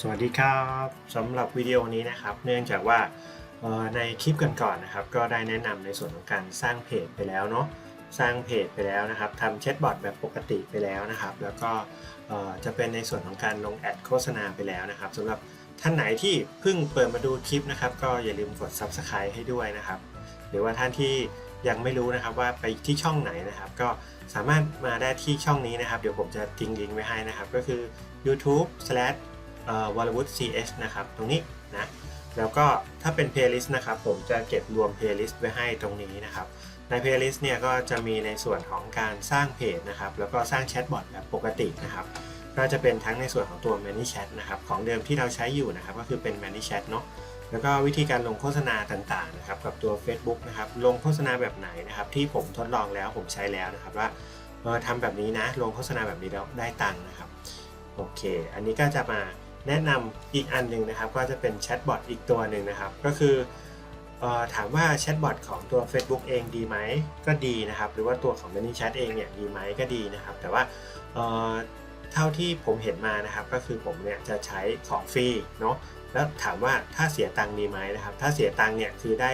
สวัสดีครับสำหรับวิดีโอนี้นะครับ เนื่องจากว่าในคลิปก่อนๆนะครับ ก็ได้แนะนำในส่วนของการสร้างเพจไปแล้วเนาะสร้างเพจไปแล้วนะครับทำแชทบอทแบบปกติไปแล้วนะครับ แล้วก็จะเป็นในส่วนของการลงแอดโฆษณาไปแล้วนะครับสำหรับท่านไหนที่เพิ่งเปิดมาดูคลิปนะครับ ก็อย่าลืมกด Subscribe ให้ด้วยนะครับ หรือว่าท่านที่ยังไม่รู้นะครับว่าไปที่ช่องไหนนะครับ ก็สามารถมาได้ที่ช่องนี้นะครับ เดี๋ยวผมจะทิ้งลิงก์ไว้ให้นะครับ ก็คือ YouTube วอลวุฒ ch นะครับตรงนี้นะแล้วก็ถ้าเป็น playlist นะครับผมจะเก็บรวม playlist ไว้ให้ตรงนี้นะครับใน playlist เนี่ยก็จะมีในส่วนของการสร้างเพจนะครับแล้วก็สร้างแชทบอทแบบปกตินะครับก็จะเป็นทั้งในส่วนของตัว ManyChat นะครับของเดิมที่เราใช้อยู่นะครับก็คือเป็น ManyChat เนาะแล้วก็วิธีการลงโฆษณาต่างๆนะครับกับตัว Facebook นะครับลงโฆษณาแบบไหนนะครับที่ผมทดลองแล้วผมใช้แล้วนะครับว่าเออทำแบบนี้นะลงโฆษณาแบบนี้แล้วได้ตังค์นะครับโอเค อันนี้ก็จะมา แนะนำอีกอันหนึ่งนะครับ ก็จะเป็นแชทบอทอีกตัวหนึ่งนะครับ ก็คืออถามว่าแชทบอทของตัว Facebook เองดีไหมก็ดีนะครับ หรือว่าตัวของ ManyChat เองเนี่ยดีไหมก็ดีนะครับ แต่ว่าเท่าที่ผมเห็นมานะครับ ก็คือผมเนี่ยจะใช้ของฟรีเนาะแล้วถามว่าถ้าเสียตังค์ดีไหมนะครับ ถ้าเสียตังค์เนี่ยคือได้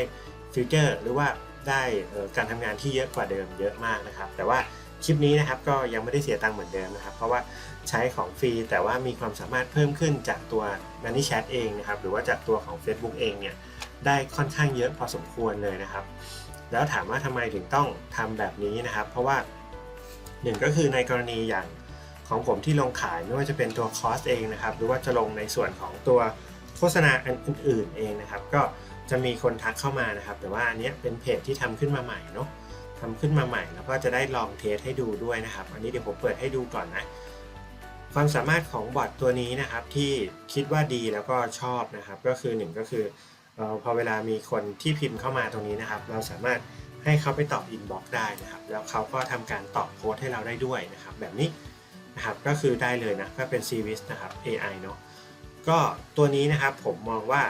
ฟิวเจอร์หรือว่าได้การทำงานที่เยอะกว่าเดิมเยอะมากนะครับ แต่ว่า คลิปนี้นะครับก็ยังไม่ได้เสียตังค์เหมือนเดิมนะครับ เพราะว่าใช้ของฟรีแต่ว่ามีความสามารถเพิ่มขึ้นจากตัว ManyChat เองนะครับ หรือว่าจากตัวของ Facebook เองเนี่ยได้ค่อนข้างเยอะพอสมควรเลยนะครับ แล้วถามว่าทำไมถึงต้องทำแบบนี้นะครับ เพราะว่าหนึ่งก็คือในกรณีอย่างของผมที่ลงขายไม่ว่าจะเป็นตัวคอสเองนะครับ หรือว่าจะลงในส่วนของตัวโฆษณาอันอื่นๆเองนะครับ ก็จะมีคนทักเข้ามานะครับ แต่ว่าอันนี้เป็นเพจที่ทำขึ้นมาใหม่เนาะ ทำขึ้นมาใหม่ แล้วก็จะได้ลองเทสให้ดูด้วยนะครับ อันนี้เดี๋ยวผมเปิดให้ดูก่อนนะ ความสามารถของบอทตัวนี้นะครับที่คิดว่าดีแล้วก็ชอบนะครับ ก็คือหนึ่งก็คือพอเวลามีคนที่พิมพ์เข้ามาตรงนี้นะครับ เราสามารถให้เขาไปตอบอินบ็อกซ์ได้นะครับ แล้วเขาก็ทำการตอบโค้ดให้เราได้ด้วยนะครับ แบบนี้นะครับก็คือได้เลยนะก็เป็นซีวิสนะครับ AI เนาะก็ตัวนี้นะครับผมมองว่า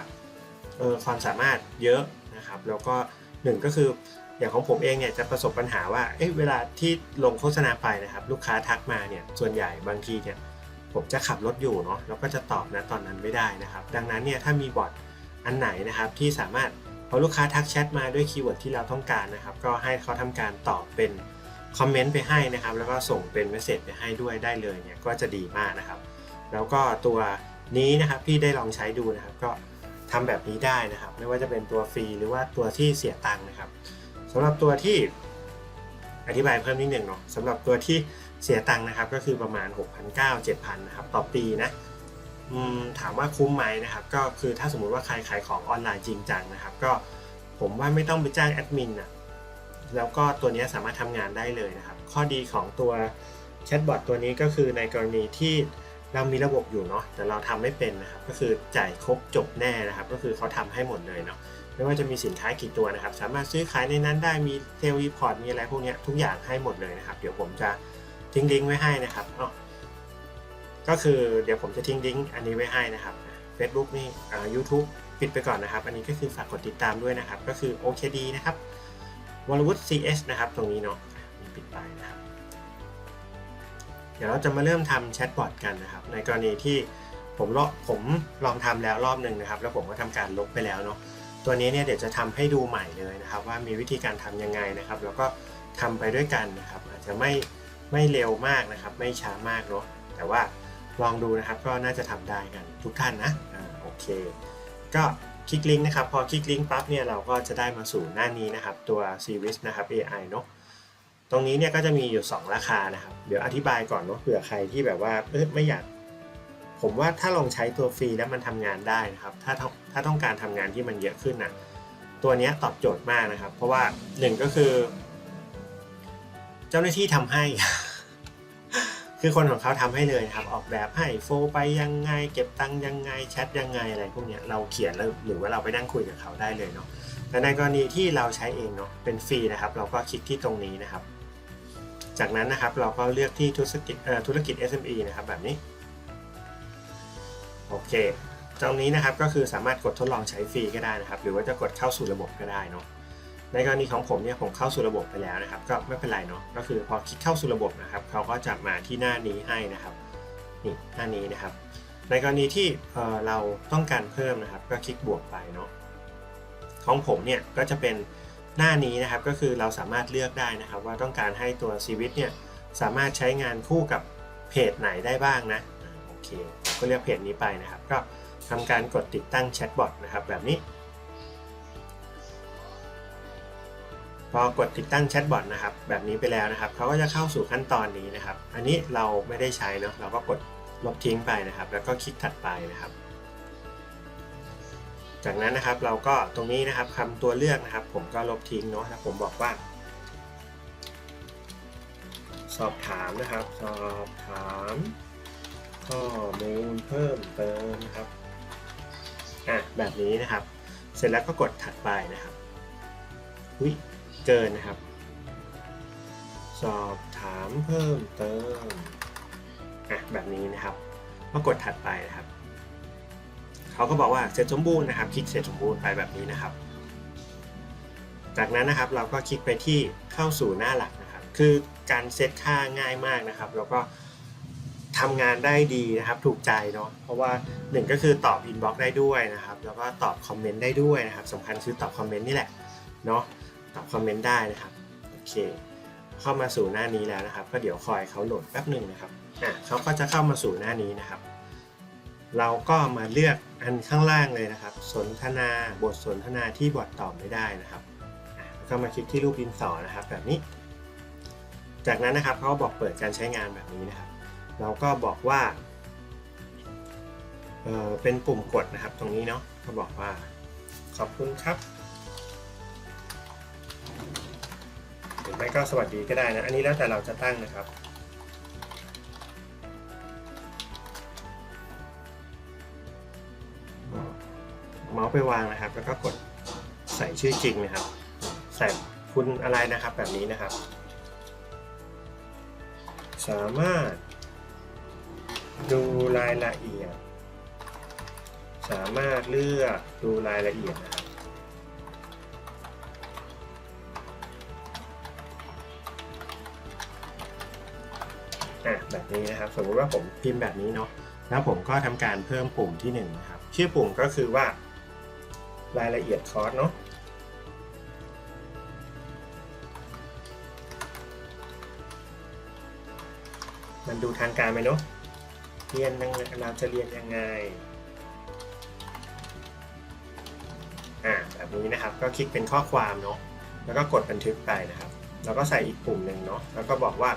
ออความสามารถเยอะนะครับ แล้วก็หนึ่งก็คือ อย่างของผมเองเนี่ยจะประสบปัญหาว่าเอ๊ะเวลาที่ลงโฆษณาไปนะครับ ลูกค้าทักมาเนี่ยส่วนใหญ่บางทีเนี่ยผมจะขับรถอยู่เนาะแล้วก็จะตอบนะตอนนั้นไม่ได้นะครับ ดังนั้นเนี่ยถ้ามีบอทอันไหนนะครับที่สามารถพอลูกค้าทักแชทมาด้วยคีย์เวิร์ดที่เราต้องการนะครับ ก็ให้เขาทำการตอบเป็นคอมเมนต์ไปให้นะครับ แล้วก็ส่งเป็นเมสเซจไปให้ด้วยได้เลยเนี่ยก็จะดีมากนะครับ แล้วก็ตัวนี้นะครับที่ได้ลองใช้ดูนะครับ ก็ทำแบบนี้ได้นะครับ ไม่ว่าจะเป็นตัวฟรีหรือว่าตัวที่เสียตังค์นะครับ สำหรับตัวที่อธิบายเพิ่มนิดหนึ่งเนาะสำหรับตัวที่เสียตังค์นะครับก็คือประมาณ 6,900 7,000นะครับต่อปีนะถามว่าคุ้มไหมนะครับก็คือถ้าสมมุติว่าใครขายของออนไลน์จริงจังนะครับก็ผมว่าไม่ต้องไปจ้างแอดมินนะแล้วก็ตัวนี้สามารถทำงานได้เลยนะครับ ข้อดีของตัวแชทบอทตัวนี้ก็คือในกรณีที่เรามีระบบอยู่เนาะแต่เราทำไม่เป็นนะครับก็คือจ่ายครบจบแน่นะครับ ก็คือเขาทำให้หมดเลยเนาะ ไม่ว่าจะมีสินค้ากี่ตัวนะครับ สามารถซื้อขายในนั้นได้มีเซลล์รีพอร์ตมีอะไรพวกนี้ทุกอย่างให้หมดเลยนะครับ เดี๋ยวผมจะทิ้งลิงก์ไว้ให้นะครับอ๋อก็คือเดี๋ยวผมจะทิ้งลิงก์อันนี้ไว้ให้นะครับ Facebook นี่อ่า YouTube ปิดไปก่อนนะครับ อันนี้ก็คือฝากกดติดตามด้วยนะครับ ก็คือ OKD นะครับวอลวุฒ CS นะครับ ตรงนี้เนาะปิดไปนะครับ เดี๋ยวเราจะมาเริ่มทำแชทบอทกันนะครับ ในกรณีที่ผมลองผมลองทำแล้วรอบหนึ่งนะครับ แล้วผมก็ทำการลบไปแล้วเนาะ ตัวนี้เนี่ยเดี๋ยวจะทำให้ดูใหม่เลยนะครับ ว่ามีวิธีการทำยังไงนะครับ แล้วก็ทำไปด้วยกันนะครับ อาจจะไม่ไม่เร็วมากนะครับ ไม่ช้ามากเนาะแต่ว่าลองดูนะครับก็น่าจะทำได้กันทุกท่านนะอ่าโอเค ก็คลิกลิงก์นะครับ พอคลิกลิงก์ปั๊บเนี่ยเราก็จะได้มาสู่หน้านี้นะครับ ตัว Series นะครับ AI เนาะตรงนี้เนี่ยก็จะมีอยู่ 2 ราคานะครับ เดี๋ยวอธิบายก่อนเนาะเผื่อใครที่แบบว่าไม่อยาก ผมว่าถ้าลองใช้ตัวฟรีแล้วมันทำงานได้นะครับ ถ้าถ้าต้องการทำงานที่มันเยอะขึ้นนะตัวนี้ตอบโจทย์มากนะครับ เพราะว่าหนึ่งก็คือ เจ้าหน้าที่ทำให้ คือคนของเขาทำให้เลยนะครับ ออกแบบให้โฟไปยังไง เก็บตังค์ยังไงแชทยังไงอะไรพวกนี้เราเขียนแล้วหรือว่าเราไปนั่งคุยกับเขาได้เลยเนาะแต่ในกรณีที่เราใช้เองเนาะเป็นฟรีนะครับ เราก็คลิกที่ตรงนี้นะครับ จากนั้นนะครับเราก็เลือกที่ธุรกิจธุรกิจ SME นะครับแบบนี้ โอเคตรงนี้นะครับก็คือสามารถกดทดลองใช้ฟรีก็ได้นะครับ หรือว่าจะกดเข้าสู่ระบบก็ได้เนาะในกรณีของผมเนี่ยผมเข้าสู่ระบบไปแล้วนะครับ ก็ไม่เป็นไรเนาะก็คือพอคลิกเข้าสู่ระบบนะครับเขาก็จะมาที่หน้านี้ให้นะครับนี่หน้านี้นะครับ ในกรณีที่เราต้องการเพิ่มนะครับ ก็คลิกบวกไปเนาะของผมเนี่ยก็จะเป็นหน้านี้นะครับก็คือเราสามารถเลือกได้นะครับ ว่าต้องการให้ตัวซีวิตเนี่ยสามารถใช้งานคู่กับเพจไหนได้บ้างนะโอเค ก็เลือกเพจนี้ไปนะครับ ก็ทำการกดติดตั้งแชทบอทนะครับแบบนี้ พอกดติดตั้งแชทบอทนะครับ แบบนี้ไปแล้วนะครับเขาก็จะเข้าสู่ขั้นตอนนี้นะครับ อันนี้เราไม่ได้ใช้เนาะเราก็กดลบทิ้งไปนะครับ แล้วก็คลิกถัดไปนะครับจากนั้นนะครับเราก็ตรงนี้นะครับคำตัวเลือกนะครับ ผมก็ลบทิ้งเนาะแล้วผมบอกว่า สอบถามนะครับ สอบถาม ข้อมูลเพิ่มเติมนะครับอะแบบนี้นะครับ เสร็จแล้วก็กดถัดไปนะครับอุ้ยเกินนะครับ สอบถามเพิ่มเติมอะแบบนี้นะครับก็กดถัดไปนะครับเขาก็บอกว่าเสร็จสมบูรณ์นะครับ คลิกเสร็จสมบูรณ์ไปแบบนี้นะครับ จากนั้นนะครับเราก็คลิกไปที่เข้าสู่หน้าหลักนะครับ คือการเซตค่าง่ายมากนะครับ แล้วก็ ทำงานได้ดีนะครับ ถูกใจเนาะเพราะว่าหนึ่งก็คือตอบอินบ็อกซ์ได้ด้วยนะครับ แล้วก็ตอบคอมเมนต์ได้ด้วยนะครับสำคัญคือตอบคอมเมนต์นี่แหละเนาะตอบคอมเมนต์ได้นะครับโอเค เข้ามาสู่หน้านี้แล้วนะครับ ก็เดี๋ยวคอยเขาโหลดแป๊บหนึ่งนะครับอะเขาก็จะเข้ามาสู่หน้านี้นะครับ เราก็มาเลือกอันข้างล่างเลยนะครับ สนทนาบทสนทนาที่บอทตอบไม่ได้นะครับอะแล้วก็มาคลิกที่รูปดินสอนะครับ แบบนี้ จากนั้นนะครับเขาบอกเปิดการใช้งานแบบนี้นะครับ เราก็บอกว่าเเป็นปุ่มกดนะครับตรงนี้เนาะเขาบอกว่าขอบคุณครับหรือไม่ก็สวัสดีก็ได้นะ อันนี้แล้วแต่เราจะตั้งนะครับเมาส์ไปวางนะครับ แล้วก็กดใส่ชื่อจริงนะครับ ใส่คุณอะไรนะครับแบบนี้นะครับ สามารถ ดูรายละเอียด สามารถเลือกดูรายละเอียดนะครับอะแบบนี้นะครับสมมติว่าผมพิมพ์แบบนี้เนาะแล้วผมก็ทำการเพิ่มปุ่มที่1นงนะครับ ชื่อปุ่มก็คือว่ารายละเอียดคอร์สเนาะมันดูทางการไหมเนาะ เรียนยังไงเราจะเรียนยังไงอ่าแบบนี้นะครับก็คลิกเป็นข้อความเนาะแล้วก็กดบันทึกไปนะครับ แล้วก็ใส่อีกปุ่มหนึ่งเนาะแล้วก็บอกว่า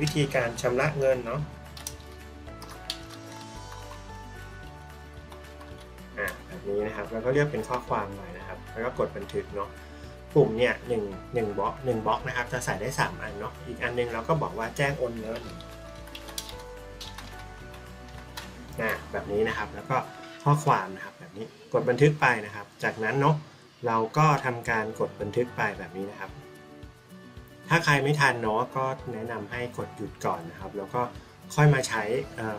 วิธีการชำระเงินเนาะอ่าแบบนี้นะครับแล้วก็เลือกเป็นข้อความไปนะครับ แล้วก็กดบันทึกเนาะปุ่มเนี่ยหนึ่งหนึ่งบล็อกหนึ่งบล็อกนะครับจะใส่ได้ 3 อันเนาะอีกอันหนึงเราก็บอกว่าแจ้งโอนเงิน แบบนี้นะครับ แล้วก็ข้อความนะครับแบบนี้กดบันทึกไปนะครับ จากนั้นเนาะเราก็ทำการกดบันทึกไปแบบนี้นะครับ ถ้าใครไม่ทันเนาะก็แนะนำให้กดหยุดก่อนนะครับ แล้วก็ค่อยมาใช้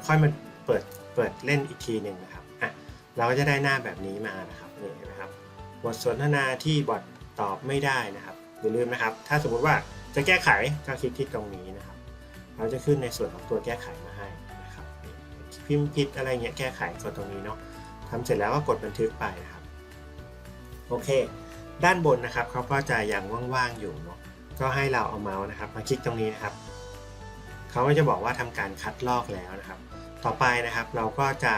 ค่อยมาเปิดเปิดเล่นอีกทีหนึ่งนะครับอะเราก็จะได้หน้าแบบนี้มานะครับนี่นไหมครับ บทสนทนาที่บอทตอบไม่ได้นะครับอย่าลืมนะครับ ถ้าสมมุติว่าจะแก้ไขก็คลิกที่ตรงนี้นะครับ เราจะขึ้นในส่วนของตัวแก้ไขมา พิมพ์ผิดอะไรเงี้ยแก้ไขกดตรงนี้เนาะทำเสร็จแล้วก็กดบันทึกไปนะครับโอเค ด้านบนนะครับเขาก็จะยังว่างๆอยู่เนาะก็ให้เราเอาเมาส์นะครับ มาคลิกตรงนี้นะครับเขาก็จะบอกว่าทำการคัดลอกแล้วนะครับ ต่อไปนะครับเราก็จะ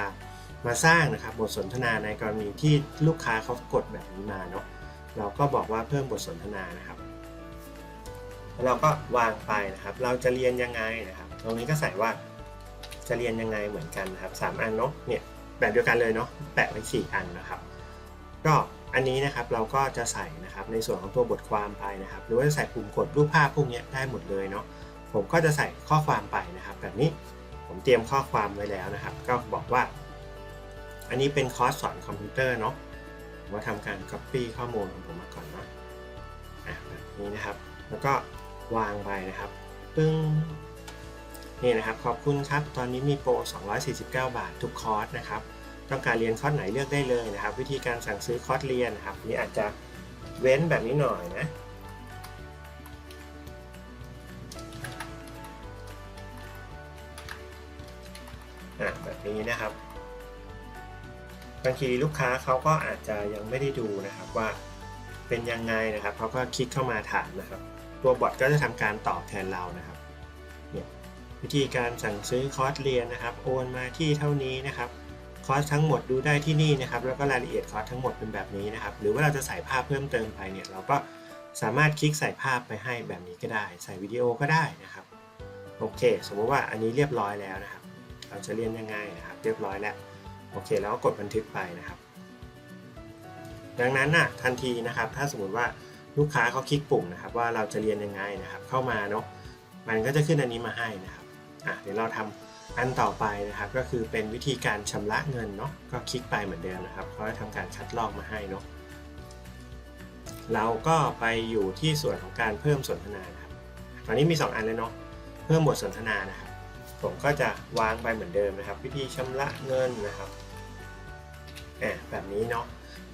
มาสร้างนะครับ บทสนทนาในกรณีที่ลูกค้าเขากดแบบนี้มาเนาะเราก็บอกว่าเพิ่มบทสนทนานะครับแล้วเราก็วางไปนะครับ เราจะเรียนยังไงนะครับ ตรงนี้ก็ใส่ว่า จะเรียนยังไงเหมือนกันนะครับสามอันเนาะเนี่ยแบบเดียวกันเลยเนาะแปะไว้สี่อันนะครับ ก็อันนี้นะครับเราก็จะใส่นะครับในส่วนของตัวบทความไปนะครับ หรือว่าจะใส่ปุ่มกดรูปภาพพวกนี้ได้หมดเลยเนาะผมก็จะใส่ข้อความไปนะครับ แบบนี้ผมเตรียมข้อความไว้แล้วนะครับ ก็บอกว่า อันนี้เป็นคอร์สสอนคอมพิวเตอร์เนาะผมว่าทำการ Copy ข้อมูลของผมมาก่อนเนาะอะแบบนี้นะครับ แล้วก็วางไปนะครับปึ้ง นี่นะครับขอบคุณครับ ตอนนี้มีโปร 249 บาททุกคอร์สนะครับ ต้องการเรียนคอร์สไหนเลือกได้เลยนะครับ วิธีการสั่งซื้อคอร์สเรียนนะครับนี่อาจจะเว้นแบบนี้หน่อยนะอะแบบนี้นะครับบางทีลูกค้าเขาก็อาจจะยังไม่ได้ดูนะครับว่าเป็นยังไงนะครับเขาก็คลิกเข้ามาถามนะครับ ตัวบอทก็จะทำการตอบแทนเรานะครับ วิธีการสั่งซื้อคอร์สเรียนนะครับ โอนมาที่เท่านี้นะครับ คอร์สทั้งหมดดูได้ที่นี่นะครับ แล้วก็รายละเอียดคอร์สทั้งหมดเป็นแบบนี้นะครับ หรือว่าเราจะใส่ภาพเพิ่มเติมไปเนี่ย เราก็สามารถคลิกใส่ภาพไปให้แบบนี้ก็ได้ ใส่วิดีโอก็ได้นะครับ โอเค สมมติว่าอันนี้เรียบร้อยแล้วนะครับ เราจะเรียนยังไงนะครับ เรียบร้อยแล้ว โอเค แล้วก็กดบันทึกไปนะครับ ดังนั้นน่ะทันทีนะครับ ถ้าสมมติว่าลูกค้าเขาคลิกปุ่มนะครับ ว่าเราจะเรียนยังไงนะครับ เข้ามาเนาะ มันก็จะขึ้นอันนี้มาให้นะครับ อะเดี๋ยวเราทำอันต่อไปนะครับก็คือเป็นวิธีการชำระเงินเนาะก็คลิกไปเหมือนเดิมนะครับเขาจะทำการคัดลอกมาให้เนาะเราก็ไปอยู่ที่ส่วนของการเพิ่มสนทนานะครับตอนนี้มี 2 อันเลยเนาะเพิ่มบทสนทนานะครับ ผมก็จะวางไปเหมือนเดิมนะครับ วิธีชำระเงินนะครับอะแบบนี้เนาะ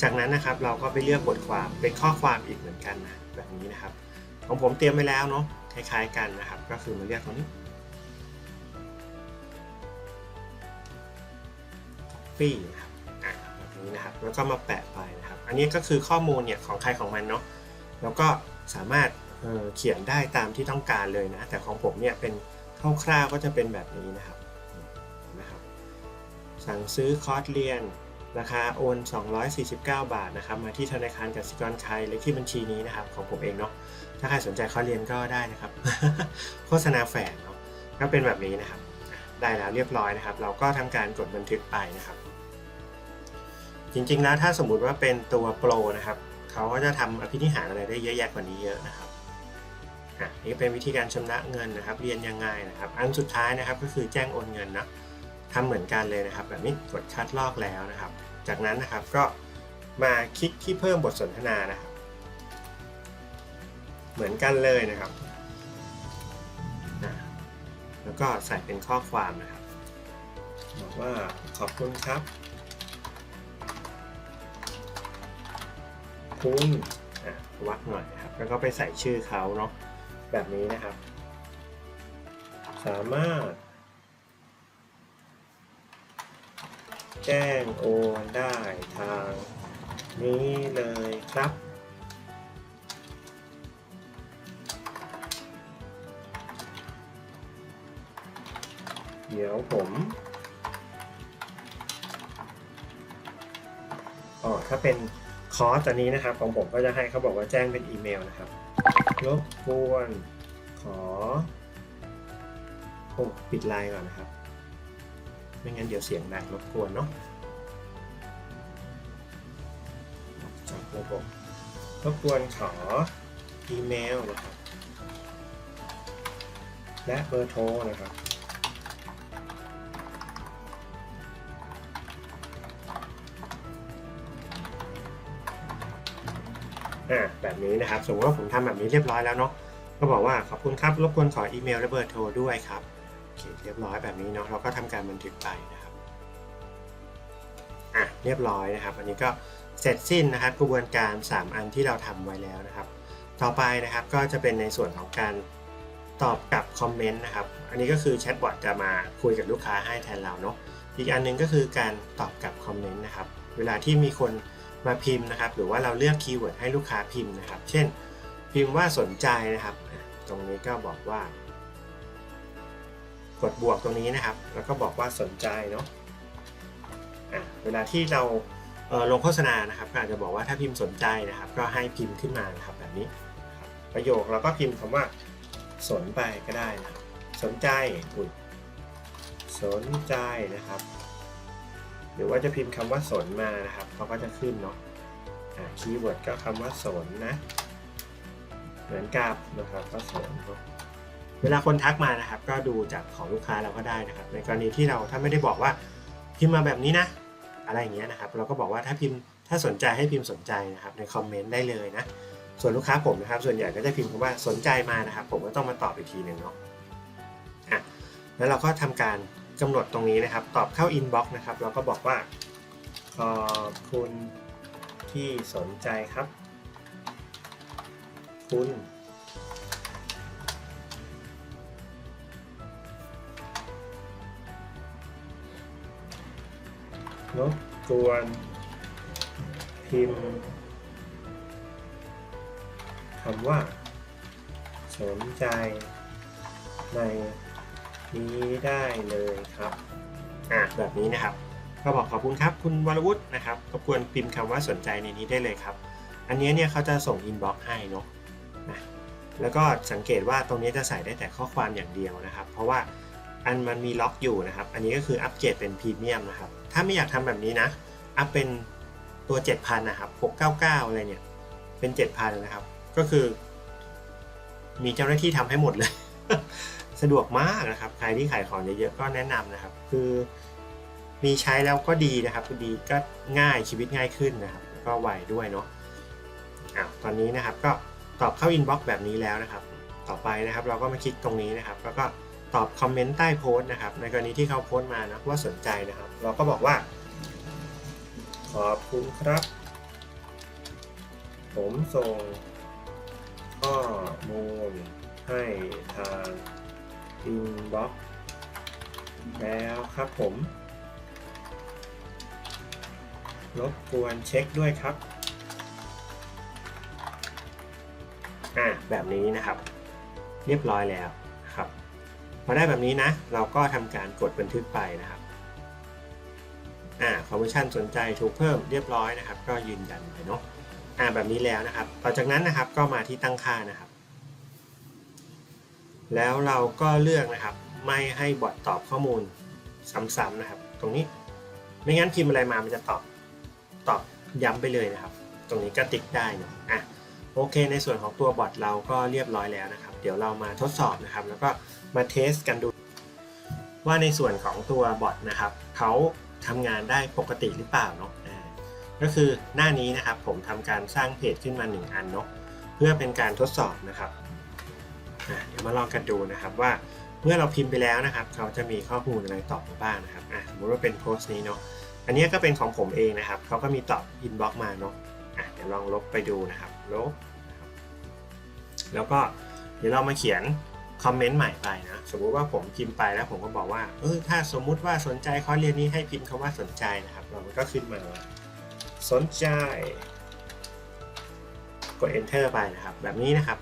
จากนั้นนะครับเราก็ไปเลือกบทความเป็นข้อความอีกเหมือนกันนะแบบนี้นะครับของผมเตรียมไว้แล้วเนาะคล้ายๆกันนะครับ ก็คือมาเลือกตรงนี้ copy นะครับอะแบบนี้นะครับ แล้วก็มาแปะไปนะครับ อันนี้ก็คือข้อมูลเนี่ยของใครของมันเนาะ แล้วก็สามารถเเขียนได้ตามที่ต้องการเลยนะ แต่ของผมเนี่ยเป็นคร่าวๆก็จะเป็นแบบนี้นะครับนะครับ สั่งซื้อคอร์สเรียนราคาโอน 249 บาทนะครับ มาที่ธนาคารกสิกรไทยเลขที่บัญชีนี้นะครับ ของผมเองเนาะ ถ้าใครสนใจคอร์สเรียนก็ได้นะครับ โฆษณาแฝงเนาะ ก็เป็นแบบนี้นะครับ ได้แล้วเรียบร้อยนะครับ เราก็ทำการกดบันทึกไปนะครับ จริงๆแล้วถ้าสมมุติว่าเป็นตัวโปรนะครับเขาก็จะทำอภินิหารอะไรได้เยอะแยะกว่านี้เยอะนะครับอะนี่เป็นวิธีการชำระเงินนะครับ เรียนยังไงนะครับ อันสุดท้ายนะครับก็คือแจ้งโอนเงินนะทำเหมือนกันเลยนะครับ แบบนี้กดคัดลอกแล้วนะครับ จากนั้นนะครับก็มาคลิกที่เพิ่มบทสนทนานะครับ เหมือนกันเลยนะครับอะแล้วก็ใส่เป็นข้อความนะครับบอกว่าขอบคุณครับ คุณวัดหน่อยครับ แล้วก็ไปใส่ชื่อเขาเนาะแบบนี้นะครับ สามารถ แจ้งโอนได้ทางนี้เลยครับเดี๋ยวผมอ๋อถ้าเป็น คอร์สอันนี้นะครับของผมก็จะให้เขาบอกว่าแจ้งเป็นอีเมลนะครับรบกวนขอโอ้ปิดไลน์ก่อนนะครับ ไม่งั้นเดี๋ยวเสียงดังรบกวนเนาะจากระบบรบกวนขออีเมลนะครับและเบอร์โทรนะครับ อ่าแบบนี้นะครับสมมติว่าผมทำแบบนี้เรียบร้อยแล้วเนาะก็บอกว่าขอบคุณครับรบกวนขออีเมลและเบอร์โทรด้วยครับโอเคเรียบร้อยแบบนี้เนาะเราก็ทำการบันทึกไปนะครับอะเรียบร้อยนะครับ อันนี้ก็เสร็จสิ้นนะครับกระบวนการ 3 อันที่เราทำไว้แล้วนะครับ ต่อไปนะครับก็จะเป็นในส่วนของการตอบกลับคอมเมนต์นะครับ อันนี้ก็คือแชทบอทจะมาคุยกับลูกค้าให้แทนเราเนาะอีกอันหนึงก็คือการตอบกลับคอมเมนต์นะครับ เวลาที่มีคน มาพิมพ์นะครับ หรือว่าเราเลือกคีย์เวิร์ดให้ลูกค้าพิมพ์นะครับ เช่น พิมพ์ว่าสนใจนะครับ ตรงนี้ก็บอกว่า กดบวกตรงนี้นะครับ แล้วก็บอกว่าสนใจเนาะะเวลาที่เราเลงโฆษณานะครับก็อาจจะบอกว่าถ้าพิมพ์สนใจนะครับ ก็ให้พิมพ์ขึ้นมานะครับแบบนี้ ประโยคเราก็พิมพ์คำว่าสนไปก็ได้นะครับสนใจสนใจนะครับ รือว่าจะพิมพ์คำว่าสนมานะครับเขาก็จะขึ้นเนาะคีย์เวิร์ดก็คำว่าสนนะ เหมือนกับนะครับก็สนเวลาคนทักมานะครับ ก็ดูจากของลูกค้าเราก็ได้นะครับ ในกรณีที่เราถ้าไม่ได้บอกว่าพิมพ์มาแบบนี้นะ อะไรอย่างเงี้ยนะครับ เราก็บอกว่าถ้าพิมพ์ถ้าสนใจให้พิมพ์สนใจนะครับ ในคอมเมนต์ได้เลยนะส่วนลูกค้าผมนะครับ ส่วนใหญ่ก็จะพิมพ์คำว่าสนใจมานะครับ ผมก็ต้องมาตอบอีกทีหนึ่งเนาะอะแล้วเราก็ทำการ กำหนดตรงนี้นะครับ ตอบเข้าอินบ็อกซ์นะครับ เราก็บอกว่าขอบคุณที่สนใจครับ คุณ รบกกวนพิมพ์คำว่า สนใจใน นี้ได้เลยครับอะแบบนี้นะครับ ก็บอกขอบคุณครับ คุณวรวุฒินะครับรบกวนพิมพ์คำว่าสนใจในนี้ได้เลยครับ อันนี้เนี่ยเขาจะส่งอินบ็อกซ์ให้เนาะนะแล้วก็สังเกตว่าตรงนี้จะใส่ได้แต่ข้อความอย่างเดียวนะครับ เพราะว่าอันมันมีล็อกอยู่นะครับ อันนี้ก็คืออัปเกรดเป็นพรีเมียมนะครับ ถ้าไม่อยากทำแบบนี้นะ อัพเป็นตัว 7,000 นะครับ 699 อะไรเนี่ย เป็น 7,000 นะครับ ก็คือ มีเจ้าหน้าที่ทำให้หมดเลย สะดวกมากนะครับ ใครที่ขายของเยอะๆก็แนะนำนะครับ คือมีใช้แล้วก็ดีนะครับดีก็ง่ายชีวิตง่ายขึ้นนะครับ ก็ไวด้วยเนาะอ้าวตอนนี้นะครับก็ตอบเข้าอินบ็อกซ์แบบนี้แล้วนะครับ ต่อไปนะครับเราก็มาคลิกตรงนี้นะครับ แล้วก็ตอบคอมเมนต์ใต้โพสต์นะครับ ในกรณีที่เขาโพสต์มานะว่าสนใจนะครับ เราก็บอกว่า ขอบคุณครับ ผมส่งข้อมูลให้ทาง อินบ็อกแล้วครับผม รบกวนเช็คด้วยครับ อ่าแบบนี้นะครับ เรียบร้อยแล้วครับพอได้แบบนี้นะ เราก็ทำการกดบันทึกไปนะครับอ่าคอมมิชชั่นสนใจถูกเพิ่มเรียบร้อยนะครับ ก็ยืนยันไปเนาะอ่าแบบนี้แล้วนะครับ ต่อจากนั้นนะครับก็มาที่ตั้งค่านะครับ แล้วเราก็เลือกนะครับ ไม่ให้บอทตอบข้อมูลซ้ำๆนะครับ ตรงนี้ไม่งั้นพิมพ์อะไรมามันจะตอบตอบย้ำไปเลยนะครับ ตรงนี้ก็ติ๊กได้เนาะอะโอเค ในส่วนของตัวบอทเราก็เรียบร้อยแล้วนะครับ เดี๋ยวเรามาทดสอบนะครับ แล้วก็มาเทสกันดู ว่าในส่วนของตัวบอทนะครับเขาทำงานได้ปกติหรือเปล่าเนาะก็คือหน้านี้นะครับผมทำการสร้างเพจขึ้นมา 1 อันเนาะเพื่อเป็นการทดสอบนะครับ เดี๋ยวมาลองกันดูนะครับว่าเมื่อเราพิมพ์ไปแล้วนะครับ เขาจะมีข้อมูลอะไรตอบมาบ้างนะครับอะสมมติว่าเป็นโพสต์นี้เนาะอันนี้ก็เป็นของผมเองนะครับ เขาก็มีตอบอินบ็อกมาเนาะอะเดี๋ยวลองลบไปดูนะครับลบแล้วก็เดี๋ยวเรามาเขียนคอมเมนต์ใหม่ไปนะ สมมุติว่าผมพิมพ์ไปแล้วผมก็บอกว่าเออถ้าสมมุติว่าสนใจคอร์สเรียนนี้ให้พิมพ์คำว่าสนใจนะครับเรามันก็ขึ้นมาว่าสนใจ กด enter ไปนะครับ แบบนี้นะครับ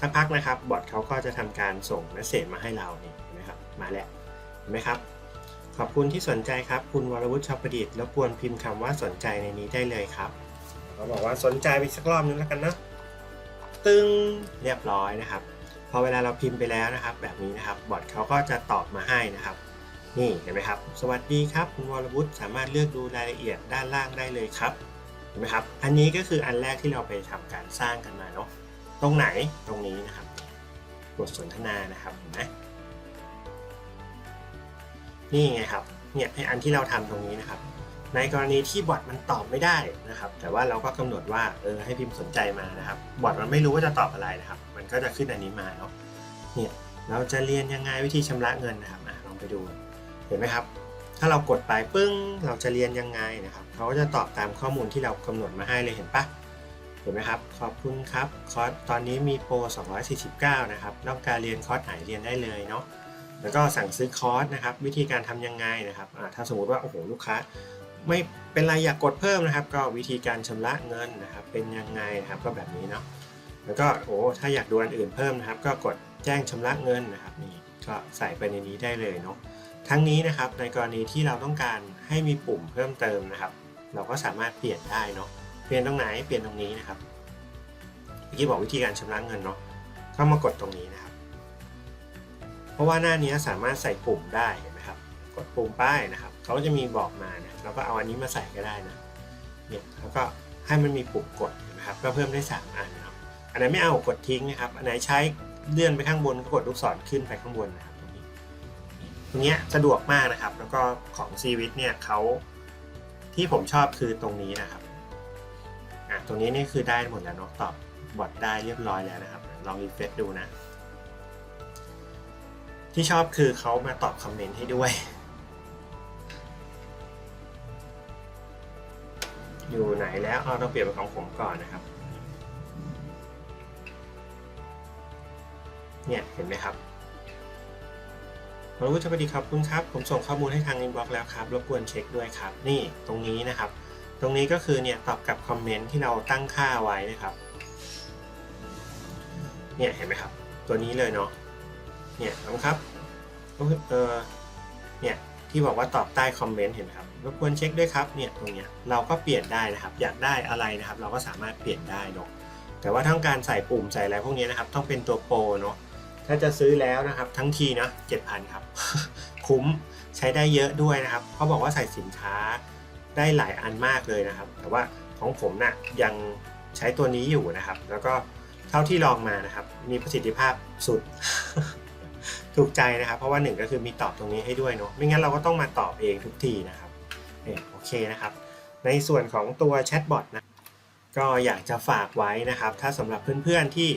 สักพักนะครับบอทเขาก็จะทำการส่งเมสเซจมาให้เรานี่เห็นไหมครับมาแล้วเห็นไหมครับ ขอบคุณที่สนใจครับ คุณวรวุฒิชอบประดิษฐ์แล้วกวนพิมพ์คำว่าสนใจในนี้ได้เลยครับเขาบอกว่าสนใจไปสักรอบนึงแล้วกันนะตึงเรียบร้อยนะครับ พอเวลาเราพิมพ์ไปแล้วนะครับ แบบนี้นะครับบอทเขาก็จะตอบมาให้นะครับ นี่เห็นไหมครับ สวัสดีครับ คุณวรวุฒิสามารถเลือกดูรายละเอียดด้านล่างได้เลยครับเห็นไหมครับ อันนี้ก็คืออันแรกที่เราไปทำการสร้างกันมาเนาะ ตรงไหนตรงนี้นะครับบทสนทนานะครับเห็นไหมนี่ไงครับเนี่ยไออันที่เราทำตรงนี้นะครับ ในกรณีที่บอทมันตอบไม่ได้นะครับ แต่ว่าเราก็กำหนดว่าเออให้พิมพ์สนใจมานะครับบอทมันไม่รู้ว่าจะตอบอะไรนะครับ มันก็จะขึ้นอันนี้มาเนาะเนี่ยเราจะเรียนยังไงวิธีชำระเงินนะครับลองไปดูเห็นไหมครับ ถ้าเรากดไปปึ้งเราจะเรียนยังไงนะครับเขาก็จะตอบตามข้อมูลที่เรากำหนดมาให้เลยเห็นปะ เห็นไหมครับขอบคุณครับคอร์สตอนนี้มีโปร 249 นะครับต้องการเรียนคอร์สไหนเรียนได้เลยเนาะแล้วก็สั่งซื้อคอร์สนะครับ วิธีการทำยังไงนะครับถ้าสมมุติว่าโอ้โหลูกค้า ไม่เป็นไรอยากกดเพิ่มนะครับ ก็วิธีการชำระเงินนะครับ เป็นยังไงนะครับก็แบบนี้เนาะแล้วก็โอ้ถ้าอยากดูอันอื่นเพิ่มนะครับ ก็กดแจ้งชำระเงินนะครับนี่ก็ใส่ไปในนี้ได้เลยเนาะทั้งนี้นะครับในกรณีที่เราต้องการให้มีปุ่มเพิ่มเติมนะครับ เราก็สามารถเปลี่ยนได้เนาะ เปลี่ยนตรงไหนเปลี่ยนตรงนี้นะครับเมื่อกี้บอกวิธีการชำระเงินเนาะก็มากดตรงนี้นะครับ เพราะว่าหน้านี้สามารถใส่ปุ่มได้เห็นไหมครับ กดปุ่มป้ายนะครับเขาก็จะมีบอกมานะเราก็เอาอันนี้มาใส่ก็ได้นะเนี่ยแล้วก็ให้มันมีปุ่มกดนไหมครับก็เพิ่มได้3อันนะครับอันไหนไม่เอากดทิ้งนะครับ อันไหนใช้เลื่อนไปข้างบนก็กดลูกศรขึ้นไปข้างบนนะครับ ตรงนี้ตรงนี้สะดวกมากนะครับ แล้วก็ของซีวิตเนี่ยเขาที่ผมชอบคือตรงนี้นะครับ อะตรงนี้นี่คือได้หมดแล้วเนาะตอบบอทได้เรียบร้อยแล้วนะครับ ลองรีเฟซดูนะ ที่ชอบคือเขามาตอบคอมเมนต์ให้ด้วย อยู่ไหนแล้วเอาเราเปลี่ยนเป็นของผมก่อนนะครับ เนี่ยเห็นไหมครับวรวุฒิสวัสดีครับคุณครับ ผมส่งข้อมูลให้ทางอินบ็อกซ์แล้วครับ รบกวนเช็คด้วยครับ นี่ตรงนี้นะครับ ตรงนี้ก็คือเนี่ยตอบกับคอมเมนต์ที่เราตั้งค่าไว้นะครับ เนี่ยเห็นไหมครับ ตัวนี้เลยเนาะ เนี่ยนะครับเออเนี่ยที่บอกว่าตอบใต้คอมเมนต์เห็นไหมครับรบกวนเช็คด้วยครับเนี่ยตรงเนี้ยเราก็เปลี่ยนได้นะครับ อยากได้อะไรนะครับ เราก็สามารถเปลี่ยนได้เนาะแต่ว่าทั้งการใส่ปุ่มใส่อะไรพวกนี้นะครับต้องเป็นตัวโปรเนาะถ้าจะซื้อแล้วนะครับทั้งทีนะ7,000ครับ คุ้มใช้ได้เยอะด้วยนะครับเขาบอกว่าใส่สินค้า ได้หลายอันมากเลยนะครับ แต่ว่าของผมนะ่ะยังใช้ตัวนี้อยู่นะครับ แล้วก็เท่าที่ลองมานะครับ มีประสิทธิภาพสุด ถูกใจนะครับ เพราะว่าหนึ่งก็คือมีตอบตรงนี้ให้ด้วยเนาะไม่งั้นเราก็ต้องมาตอบเองทุกทีนะครับเออโอเคนะครับ ในส่วนของตัวแชทบอทนะก็อยากจะฝากไว้นะครับ ถ้าสำหรับเพื่อนๆที่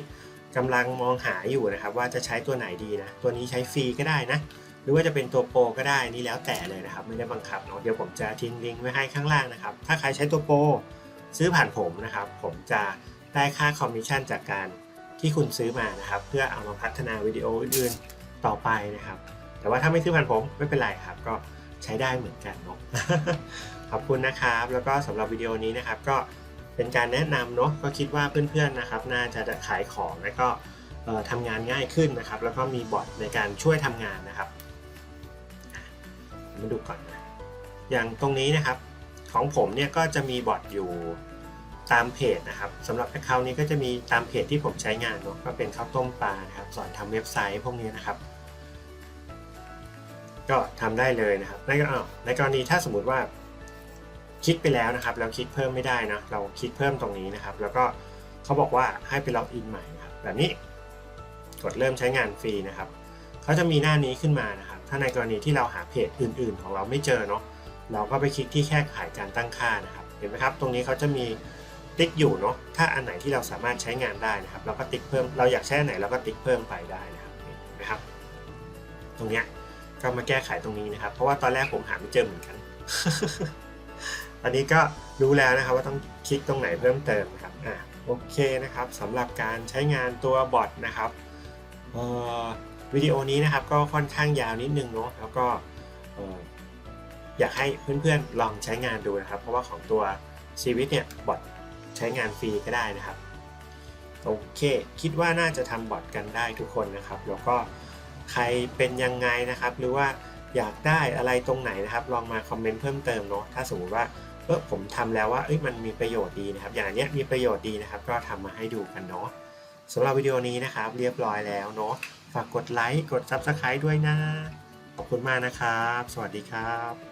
กำลังมองหาอยู่นะครับ ว่าจะใช้ตัวไหนดีนะ ตัวนี้ใช้ฟรีก็ได้นะ หรือว่าจะเป็นตัวโปรก็ได้นี่แล้วแต่เลยนะครับ ไม่ได้บังคับเนาะเดี๋ยวผมจะทิ้งลิงก์ไว้ให้ข้างล่างนะครับ ถ้าใครใช้ตัวโปรซื้อผ่านผมนะครับ ผมจะได้ค่าคอมมิชชั่นจากการที่คุณซื้อมานะครับ เพื่อเอามาพัฒนาวิดีโออื่นๆต่อไปนะครับ แต่ว่าถ้าไม่ซื้อผ่านผมไม่เป็นไรครับ ก็ใช้ได้เหมือนกันเนาะขอบคุณนะครับ แล้วก็สำหรับวิดีโอนี้นะครับ ก็เป็นการแนะนำเนาะก็คิดว่าเพื่อนๆนะครับ น่าจะขายของแล้วก็ทำงานง่ายขึ้นนะครับ แล้วก็มีบอทในการช่วยทำงานนะครับ มาดูก่อนนะอย่างตรงนี้นะครับของผมเนี่ยก็จะมีบอทอยู่ตามเพจนะครับสำหรับ Account นี้ก็จะมีตามเพจที่ผมใช้งานเนาะก็เป็นข้าวต้มปลานะครับสอนทำเว็บไซต์พวกนี้นะครับ ก็ทำได้เลยนะครับในกรณีในกรณีถ้าสมมติว่าคลิกไปแล้วนะครับแล้วคลิกเพิ่มไม่ได้นะเราคลิกเพิ่มตรงนี้นะครับ แล้วก็เขาบอกว่าให้ไปล็อกอินใหม่นะครับแบบนี้กดเริ่มใช้งานฟรีนะครับเขาจะมีหน้านี้ขึ้นมานะครับ ถ้าในกรณีที่เราหาเพจอื่น ๆ ของเราไม่เจอเนาะเราก็ไปคลิกที่แค่ขายการตั้งค่านะครับ เห็นไหมครับ ตรงนี้เขาจะมีติ๊กอยู่เนาะถ้าอันไหนที่เราสามารถใช้งานได้นะครับ เราก็ติ๊กเพิ่มเราอยากใช้อันไหนเราก็ติ๊กเพิ่มไปได้นะครับเห็นไหมครับ ตรงเนี้ยก็มาแก้ไขตรงนี้นะครับ เพราะว่าตอนแรกผมหาไม่เจอเหมือนกัน อันนี้ก็รู้แล้วนะครับว่าต้องคลิกตรงไหนเพิ่มเติมนะครับอ่าโอเคนะครับสำหรับการใช้งานตัวบอทนะครับเอ่อ วิดีโอนี้นะครับก็ค่อนข้างยาวนิดนึงเนาะแล้วก็อยากให้เพื่อนๆลองใช้งานดูนะครับ เพราะว่าของตัวชีวิตเนี่ยบอทใช้งานฟรีก็ได้นะครับโอเค คิดว่าน่าจะทำบอทกันได้ทุกคนนะครับ แล้วก็ใครเป็นยังไงนะครับ หรือว่าอยากได้อะไรตรงไหนนะครับ ลองมาคอมเมนต์เพิ่มเติมเนาะถ้าสมมติว่าเออผมทำแล้วว่าเอ้ยมันมีประโยชน์ดีนะครับ อย่างนี้มีประโยชน์ดีนะครับ ก็ทำมาให้ดูกันเนาะสำหรับวิดีโอนี้นะครับ เรียบร้อยแล้วเนาะ ฝากกดไลค์ กด Subscribe ด้วยนะ ขอบคุณมากนะครับ สวัสดีครับ